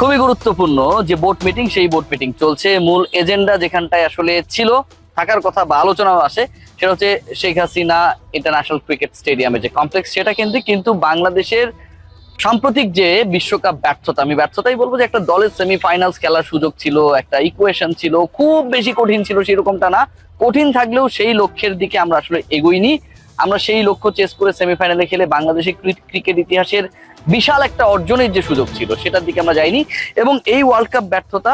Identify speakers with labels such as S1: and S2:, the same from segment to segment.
S1: খুবই গুরুত্বপূর্ণ যে বোর্ড মিটিং সেই বোর্ড মিটিং চলছে। মূল এজেন্ডা যেখানটায় আসলে ছিল, থাকার কথা বা আলোচনাও আসে সেটা হচ্ছে শেখ হাসিনা ইন্টারন্যাশনাল ক্রিকেট স্টেডিয়ামের যে কমপ্লেক্স সেটা কিন্তু কিন্তু বাংলাদেশের সাম্প্রতিক যে বিশ্বকাপ ব্যর্থতা, আমি ব্যর্থতাই বলব যে একটা দলের সেমিফাইনালস খেলার সুযোগ ছিল, একটা ইকুয়েশন ছিল, খুব বেশি কঠিন ছিল সেরকমটা না। কঠিন থাকলেও সেই লক্ষ্যের দিকে আমরা আসলে এগোইনি। আমরা সেই লক্ষ্য চেস করে সেমিফাইনালে খেলে বাংলাদেশের ক্রিকেট ইতিহাসের বিশাল একটা অর্জনের যে সুযোগ ছিল, সেটার দিকে আমরা যাইনি। এবং এই ওয়ার্ল্ড কাপ ব্যর্থতা,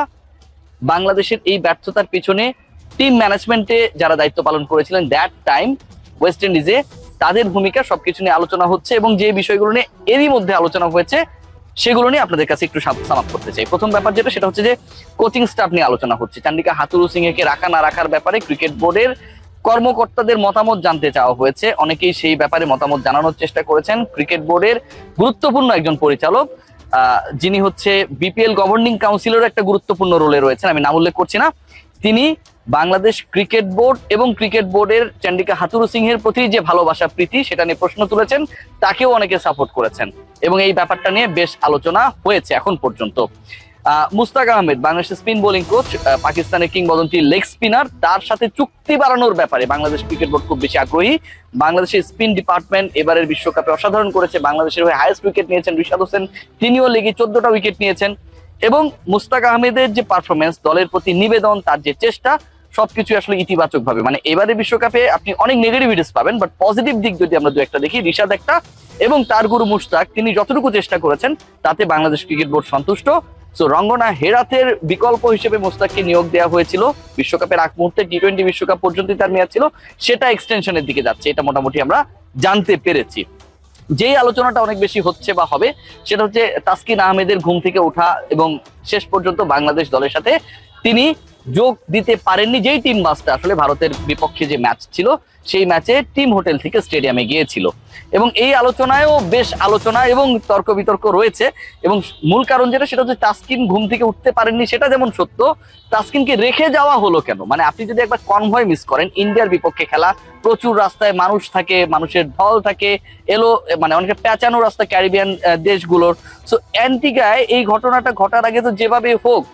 S1: বাংলাদেশের এই ব্যর্থতার পেছনে টিম ম্যানেজমেন্টে যারা দায়িত্ব পালন করেছিলেন দ্যাট টাইম ওয়েস্ট ইন্ডিজে তাদের ভূমিকা সবকিছু নিয়ে আলোচনা হচ্ছে এবং যে বিষয়গুলো নিয়ে এরই মধ্যে আলোচনা হয়েছে, সেগুলো নিয়ে আপনাদের কাছে একটু সামাপ করতে চাই। প্রথম ব্যাপার যেটা, সেটা হচ্ছে যে কোচিং স্টাফ নিয়ে আলোচনা হচ্ছে। চান্ডিকা হাতুরু সিং একে রাখা না রাখার ব্যাপারে ক্রিকেট বোর্ডের কর্মকর্তাদের মতামত জানতে চাওয়া হয়েছে। অনেকেই সেই ব্যাপারে মতামত জানানোর চেষ্টা করেছেন। ক্রিকেট বোর্ডের গুরুত্বপূর্ণ একজন পরিচালক যিনি হচ্ছে বিপিএল গভর্নিং কাউন্সিলের একটা গুরুত্বপূর্ণ রোলে রয়েছেন, আমি নাম উল্লেখ করছি না। তিনি বাংলাদেশ ক্রিকেট বোর্ড এবং ক্রিকেট বোর্ডের চন্ডিকা হাতুরু সিংহের প্রতি যে ভালোবাসা, প্রীতি, সেটা নিয়ে প্রশ্ন তুলেছেন, তাকেও অনেকে সাপোর্ট করেছেন। এবং এই ব্যাপারটা নিয়ে বেশ আলোচনা হয়েছে এখন পর্যন্ত। মুস্তাক আহমেদ, বাংলাদেশের স্পিন বোলিং কোচ পাকিস্তানের কিংবদন্তি লেগ স্পিনার, তার সাথে চুক্তি বাড়ানোর ব্যাপারে বাংলাদেশ ক্রিকেট বোর্ড খুব বেশি আগ্রহী। বাংলাদেশের স্পিন ডিপার্টমেন্ট এবারের বিশ্বকাপে অসাধারণ করেছে। বাংলাদেশের হয়ে হাইয়েস্ট উইকেট নিয়েছেন রিশাদ হোসেন। তিনিও লিগে চোদ্দটা উইকেট নিয়েছেন। এবং মুস্তাক আহমেদের যে পারফরমেন্স দলের প্রতি নিবেদন, তার যে চেষ্টা, সবকিছু আসলে ইতিবাচক ভাবে মানে এবারে বিশ্বকাপে আপনি অনেক নেগেটিভিটিস পাবেন বাট পজিটিভ দিক যদি আমরা দু একটা দেখি, রিশাদ একটা এবং তার গুরু মুস্তাক, তিনি যতটুকু চেষ্টা করেছেন, তাতে বাংলাদেশ ক্রিকেট বোর্ড সন্তুষ্ট। সো রঙ্গনা হেরাতের বিকল্প হিসেবে মোস্তাককে নিয়োগ দেওয়া হয়েছিল। বিশ্বকাপের আগ মুহূর্তে টি টোয়েন্টি বিশ্বকাপ পর্যন্ত তার মেয়াদ ছিল। সেটা এক্সটেনশনের দিকে যাচ্ছে, এটা মোটামুটি আমরা জানতে পেরেছি। যেই আলোচনাটা অনেক বেশি হচ্ছে বা হবে, সেটা হচ্ছে তাসকিন আহমেদের ঘুম থেকে ওঠা এবং শেষ পর্যন্ত বাংলাদেশ দলের সাথে তিনি যোগ দিতে পারেননি যেই টিম বাসটা আসলে ভারতের বিপক্ষে যে ম্যাচ ছিল, সেই ম্যাচে টিম হোটেল থেকে স্টেডিয়ামে গিয়েছিল। এবং এই আলোচনায়ও বেশ আলোচনা এবং তর্ক বিতর্ক রয়েছে। এবং মূল কারণ যেটা, সেটা হচ্ছে তাসকিন ঘুম থেকে উঠতে পারেননি, সেটা যেমন সত্য, তাসকিনকে রেখে যাওয়া হলো কেন? মানে আপনি যদি একবার কনভয় মিস করেন, ইন্ডিয়ার বিপক্ষে খেলা, প্রচুর রাস্তায় মানুষ থাকে, মানুষের ঢল থাকে, এলো মানে অনেকে পেঁচানো রাস্তা ক্যারিবিয়ান দেশগুলোর। সো অ্যান্টিগায় এই ঘটনাটা ঘটার আগে তো যেভাবে হোক